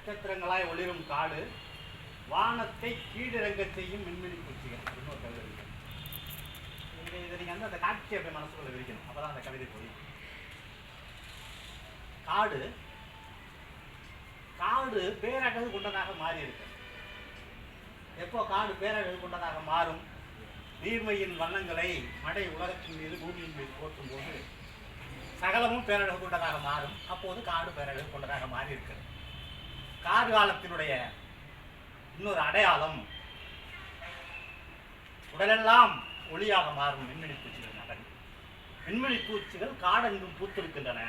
நட்சத்திரங்களாய் ஒளிரும் காடு வானத்தை கீழிறங்க செய்யும் மின்மினி பூச்சிகள். இன்னொரு கவிதை இருக்கு. இதை இதை நீங்கள் வந்து அந்த காட்சி அப்படி மனசுக்குள்ள விரிக்கணும். அப்பதான் அந்த கவிதை போய் காடு காடு பேரழகு கொண்டதாக மாறி இருக்கு எப்போ காடு பேரழகு கொண்டதாக மாறும்? நீர்மையின் வண்ணங்களை மழை உலகத்தின் மீது பூமியின் மீது போற்றும் போது சகலமும் பேரழகு கொண்டதாக மாறும். அப்போது காடு பேரழகு கொண்டதாக மாறி இருக்கிறது காடு காலத்தினுடைய இன்னொரு அடையாளம் உடலெல்லாம் ஒளியாக மாறும் மின்மினி பூச்சிகள் நகர் மின்மினி பூச்சிகள் காடெங்கும் பூத்திருக்கின்றன.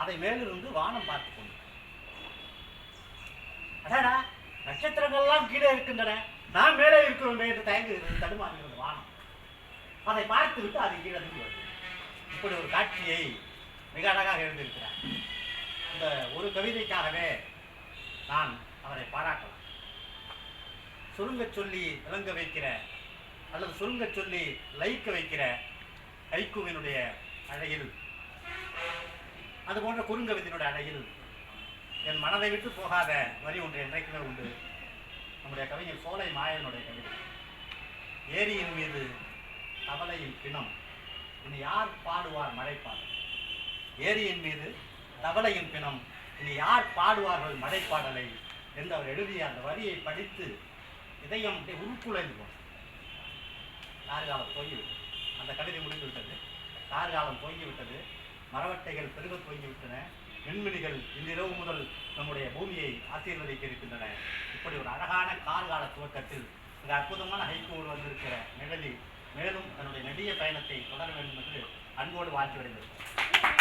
அதை மேலிருந்து வானம் பார்த்து கொண்டு அடாடா நட்சத்திரங்கள்லாம் கீழே இருக்கின்றன. நான் மேலே இருக்கிறோம் என்று தயங்குகிறது தடுமாறுகிறது வானம். அதை பார்த்து விட்டு அது கீழே இருந்து வருது இப்படி ஒரு காட்சியை மிக அழகாக எழுந்திருக்கிறார் இந்த ஒரு கவிதைக்காகவே நான் அவரை பாராட்டலாம். சுருங்க சொல்லி விளங்க வைக்கிற அல்லது சுருங்க சொல்லி லயிக்க வைக்கிற ஐக்குவினுடைய அழகில். அது போன்ற குறுங்கவிதனுடைய அழகில். என் மனதை விட்டு போகாத வரி ஒன்று என்றைக்குமே உண்டு. நம்முடைய கவிஞர் சோலை மாயனுடைய கவிதை. ஏரியின் மீது தவளையின் பிணம் இனி யார் பாடுவார் மழைப்பாடு ஏரியின் மீது தவளையின் பிணம் இனி யார் பாடுவார்கள் மழைப்பாடலை என்று அவர் எழுதிய அந்த வரியை படித்து இதயம் உருக்குலைந்து போனது. தார்காலம் போய்விட்டது. அந்த கவிதை முடிந்து விட்டது கார்காலம் போய்விட்டது. மரவட்டைகள் பெருக போய்விட்டன மின்மினிகள் இன்றிரவு முதல் நம்முடைய பூமியை ஆசீர்வதிக்க இருக்கின்றன இப்படி ஒரு அழகான கார்கால துவக்கத்தில் இந்த அற்புதமான ஹைகோடு வந்திருக்கிற நிழலில் மேலும் தன்னுடைய நெடிய பயணத்தை தொடர வேண்டும் என்று அன்போடு வாழ்த்து வருகிறது